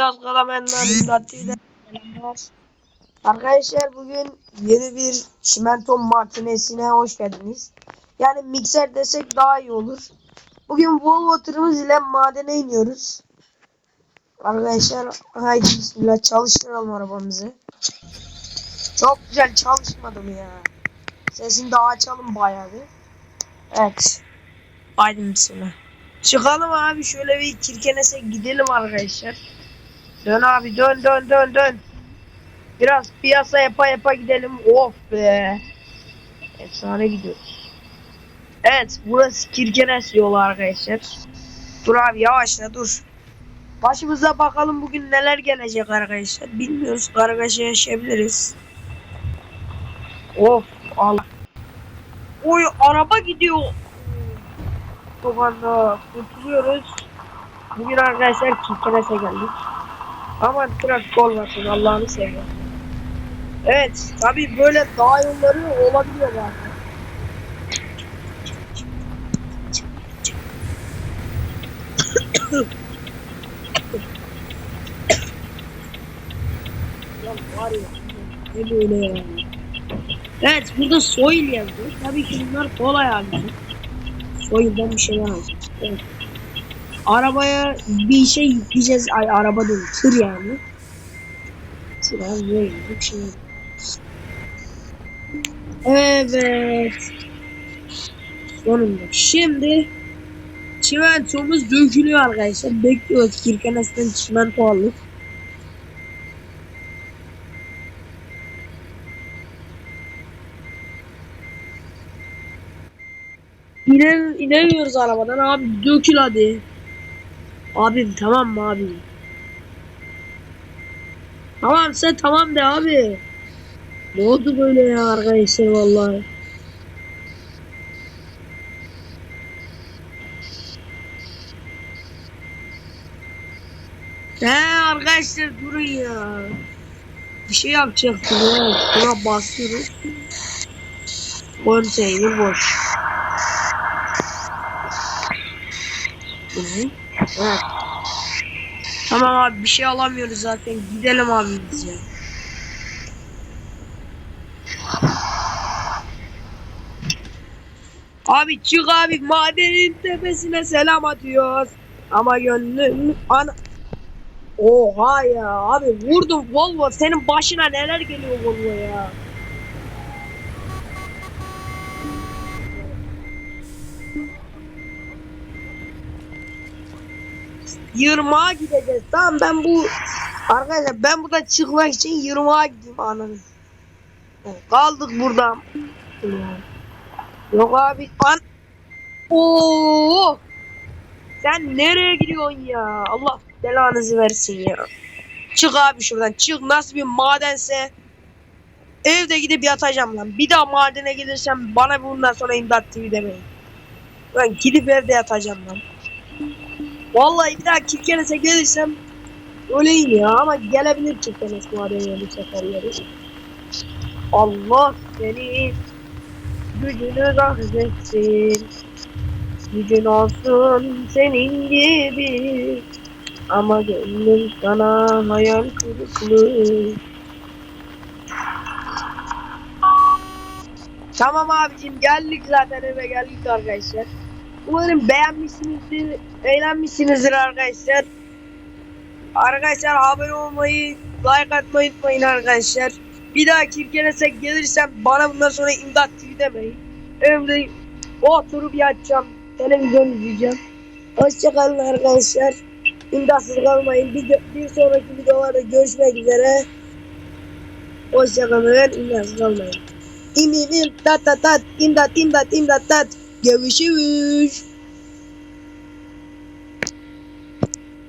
Selamlar. Arkadaşlar bugün yeni bir çimento makinesine hoş geldiniz. Yani mikser desek daha iyi olur. Bugün Volvo tırımız ile madene iniyoruz. Arkadaşlar haydi bismillah çalıştıralım arabamızı. Çok güzel çalışmadı mı ya? Sesini daha açalım bayağı bir. Evet. Haydi bismillah. Çıkalım abi şöyle bir Kirkenes'e gidelim arkadaşlar. Dön abi dön dön dön dön. Biraz piyasa yapa yapa gidelim. Of be. Efsane gidiyoruz. Evet burası Kirkenes yolu arkadaşlar. Dur abi yavaşla dur. Başımıza bakalım bugün neler gelecek arkadaşlar. Bilmiyoruz kargaşa yaşayabiliriz. Of Allah. Oy araba gidiyor. Sokakta kurtuluyoruz. Bugün arkadaşlar Kirkenes'e geldik. Aman trafik olmasın Allah'ını seviyorum. Evet tabi böyle dağ yolları olabiliyor bazen. Ya ya. Evet burada soil yazıyor. Tabii ki bunlar kolay abi. Soil'den bir şeyler alacağız. Evet. Arabaya bir şey yükleyeceğiz. Ay araba değil tır yani. Abi böyle bir şey. Evet. Sonunda. Şimdi çimentomuz dökülüyor arkadaşlar. Bekliyoruz Kirkenes'ten çimento aldık. İner, inemiyoruz arabadan abi dökül hadi. Abim tamam mı abi? Tamam sen tamam de abi. Ne oldu böyle ya arkadaşlar vallahi. He arkadaşlar durun ya. Bir şey yapacaktım ya. Buna basıyoruz. Konteyner boş. Evet. Tamam abi bir şey alamıyoruz zaten. Gidelim abi biz ya. Abi çık abi madenin tepesine selam atıyoruz. Ama gönlüm ana Oha ya abi vurdum Volvo senin başına neler geliyor Volvo ya. Yırmağa gideceğiz. Tamam ben bu arkadaşlar ben burada çıkmak için yırmağa gideyim ananı. Evet, kaldık burada. Yok abi an Oo! Sen nereye gidiyorsun ya? Allah belanızı versin ya. Çık abi şuradan. Çık nasıl bir madense evde gidip yatacağım lan. Bir daha madene gelirsem bana bundan sonra imdat TV demeyin. Ben gidip evde yatacağım lan. Vallahi bir daha Kirkenes'e gelirsem öleyim ya ama gelebilir Kirkenes madene bu sefer yeri. Allah seni gücünü rahmetsin. Gücün olsun senin gibi. Ama gönlüm sana hayal kırıklığı. Tamam abicim geldik zaten eve geldik arkadaşlar. Umarım beğenmişsinizdir, eğlenmişsinizdir arkadaşlar. Arkadaşlar abone olmayı, like atmayı unutmayın arkadaşlar. Bir daha Kirkenes'e gelirsem bana bundan sonra imdat TV demeyin. Evde oturup yatacağım, televizyon izleyeceğim. Hoşçakalın arkadaşlar. İmdatsız kalmayın. Bir, bir sonraki videolarda görüşmek üzere. Hoşçakalın, imdatsız kalmayın. İm im im tat tat tat imdat imdat imdat tat. Görüşürüz.